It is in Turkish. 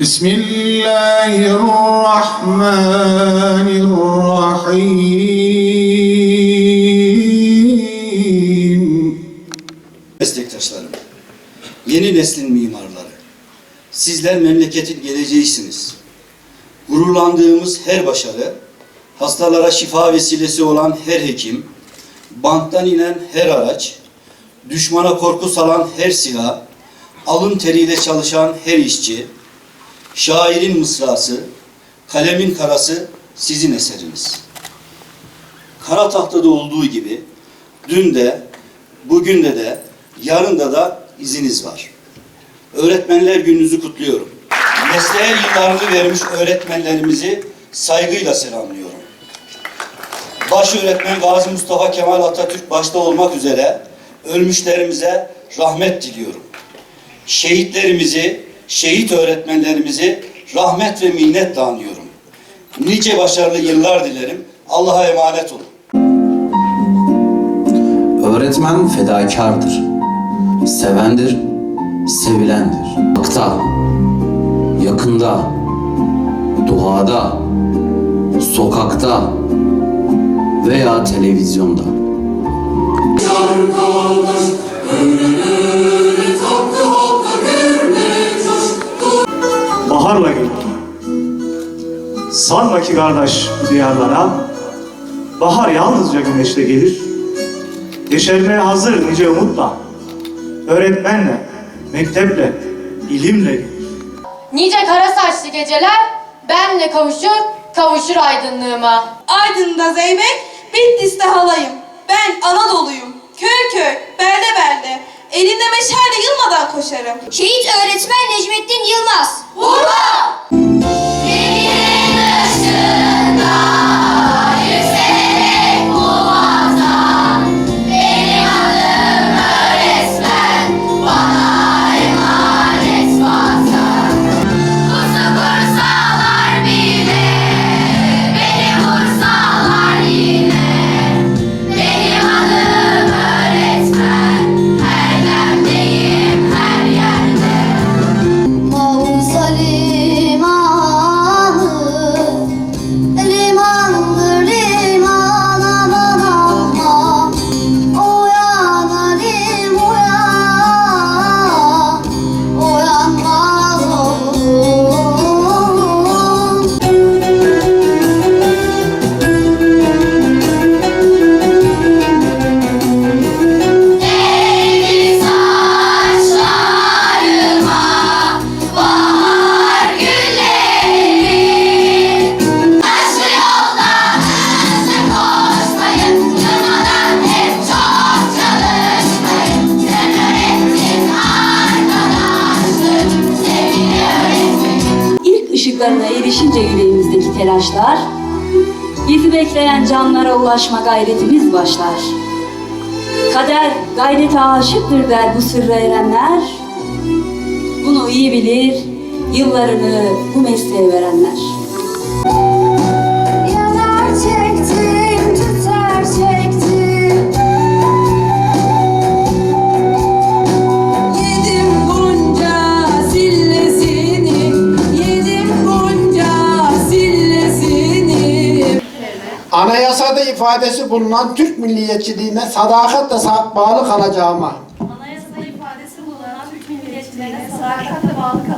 بسم الله الرحمن الرحيم Meslektaşlarım, yeni neslin mimarları, sizler memleketin geleceğisiniz. Gururlandığımız her başarı, hastalara şifa vesilesi olan her hekim, banttan inen her araç, düşmana korku salan her siha, alın teriyle çalışan her işçi, şairin mısrası, kalemin karası sizin eseriniz. Kara tahtada olduğu gibi dün de, bugün de de, yarın da da iziniz var. Öğretmenler gününüzü kutluyorum. Mesleğe yıllarını vermiş öğretmenlerimizi saygıyla selamlıyorum. Baş öğretmen Gazi Mustafa Kemal Atatürk başta olmak üzere ölmüşlerimize rahmet diliyorum. Şehitlerimizi, şehit öğretmenlerimizi rahmet ve minnetle anıyorum. Nice başarılı yıllar dilerim. Allah'a emanet olun. Öğretmen fedakardır. Sevendir, sevilendir. Hakta, yakında, duada, sokakta veya televizyonda. Sanma ki kardeş bu diyarlara, bahar yalnızca güneşle gelir. Yeşermeye hazır nice umutla, öğretmenle, mekteple, ilimle gelir. Nice kara saçlı geceler benle kavuşur, kavuşur aydınlığıma. Aydın'da Zeybek, Bitlis'te halayım. Ben Anadolu'yum. Köy köy, belde belde. Elimde meşale yılmadan koşarım. Şehit öğretmen Necmettin Yılmaz. Mausa telaşlar, bizi bekleyen canlara ulaşma gayretimiz başlar. Kader gayrete aşıktır der bu sırra erenler. Bunu iyi bilir yıllarını bu mesleğe verenler. İfadesi bulunan Türk milliyetçiliğine sadakatle sa- bağlı kalacağıma, Anayasada ifadesi bulunan Türk milliyetçiliğine sadakatle bağlı kalacağım.